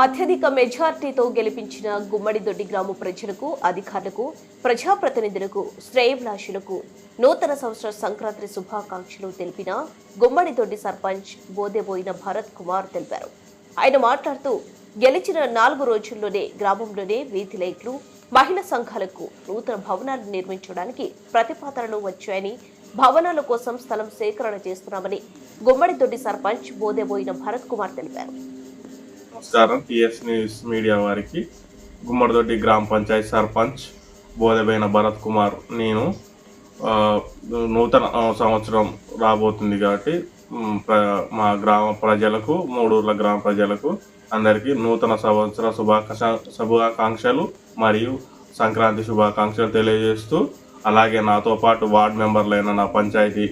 అత్యధిక మెజార్టీతో గెలిపించిన గుమ్మడిదొడ్డి గ్రామ ప్రజలకు అధికారులకు ప్రజాప్రతినిధులకు శ్రేయభిలాషులకు నూతన సంవత్సర సంక్రాంతి శుభాకాంక్షలు తెలిపిన గుమ్మడిదొడ్డి సర్పంచ్ బోదెబోయిన భరత్ కుమార్ తెలిపారు. ఆయన మాట్లాడుతూ గెలిచిన నాలుగు రోజుల్లోనే గ్రామంలోనే వీధి లైట్లు మహిళా సంఘాలకు నూతన భవనాలు నిర్మించడానికి ప్రతిపాదనలు వచ్చాయని భవనాల కోసం స్థలం సేకరణ చేస్తున్నామని గుమ్మడిదొడ్డి సర్పంచ్ బోదెబోయిన భరత్ కుమార్ తెలిపారు. నమస్కారం. టిఎస్ న్యూస్ మీడియా వారికి గుమ్మడిదొడ్డి గ్రామ పంచాయతీ సర్పంచ్ బోధబైన భరత్ కుమార్. నేను నూతన సంవత్సరం రాబోతుంది కాబట్టి ప్ర- మా గ్రామ ప్రజలకు మూడూర్ల గ్రామ ప్రజలకు అందరికీ నూతన సంవత్సర శుభాకాంక్ష శుభాకాంక్షలు మరియు సంక్రాంతి శుభాకాంక్షలు తెలియజేస్తూ అలాగే నాతో పాటు వార్డు మెంబర్లైన నా పంచాయతీ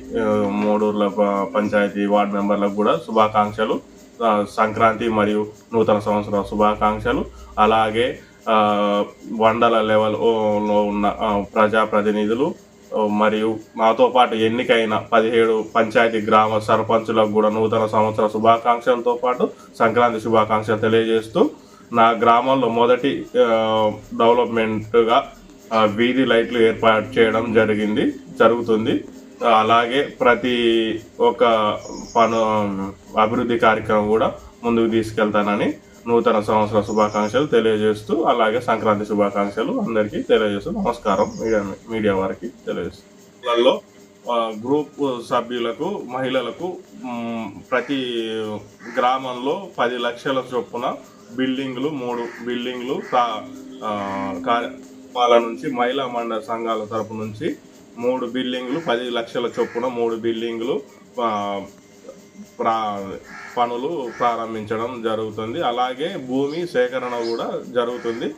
మూడూర్ల పంచాయతీ వార్డు మెంబర్లకు కూడా శుభాకాంక్షలు సంక్రాంతి మరియు నూతన సంవత్సర శుభాకాంక్షలు. అలాగే వండల లెవెల్లో లెవెల్లో ఉన్న ప్రజాప్రతినిధులు మరియు మాతో పాటు ఎన్నికైన పదిహేడు పంచాయతీ గ్రామ సర్పంచులకు కూడా నూతన సంవత్సర శుభాకాంక్షలతో పాటు సంక్రాంతి శుభాకాంక్షలు తెలియజేస్తూ నా గ్రామంలో మొదటి డెవలప్మెంట్గా వీధి లైట్లు ఏర్పాటు చేయడం జరిగింది జరుగుతుంది. అలాగే ప్రతి ఒక్క పను అభివృద్ధి కార్యక్రమం కూడా ముందుకు తీసుకెళ్తానని నూతన సంవత్సర శుభాకాంక్షలు తెలియజేస్తూ అలాగే సంక్రాంతి శుభాకాంక్షలు అందరికీ తెలియజేస్తూ నమస్కారం మీడియా మీడియా వారికి తెలియజేస్తూ. గ్రూప్ సభ్యులకు మహిళలకు ప్రతి గ్రామంలో పది లక్షల చొప్పున బిల్డింగ్లు మూడు బిల్డింగ్లు వాళ్ళ కార్యక్రమాల నుంచి మహిళా మండల సంఘాల తరపు నుంచి మూడు బిల్డింగ్లు పది లక్షల చొప్పున మూడు బిల్డింగ్లు ప్రా పనులు ప్రారంభించడం జరుగుతుంది. అలాగే భూమి సేకరణ కూడా జరుగుతుంది.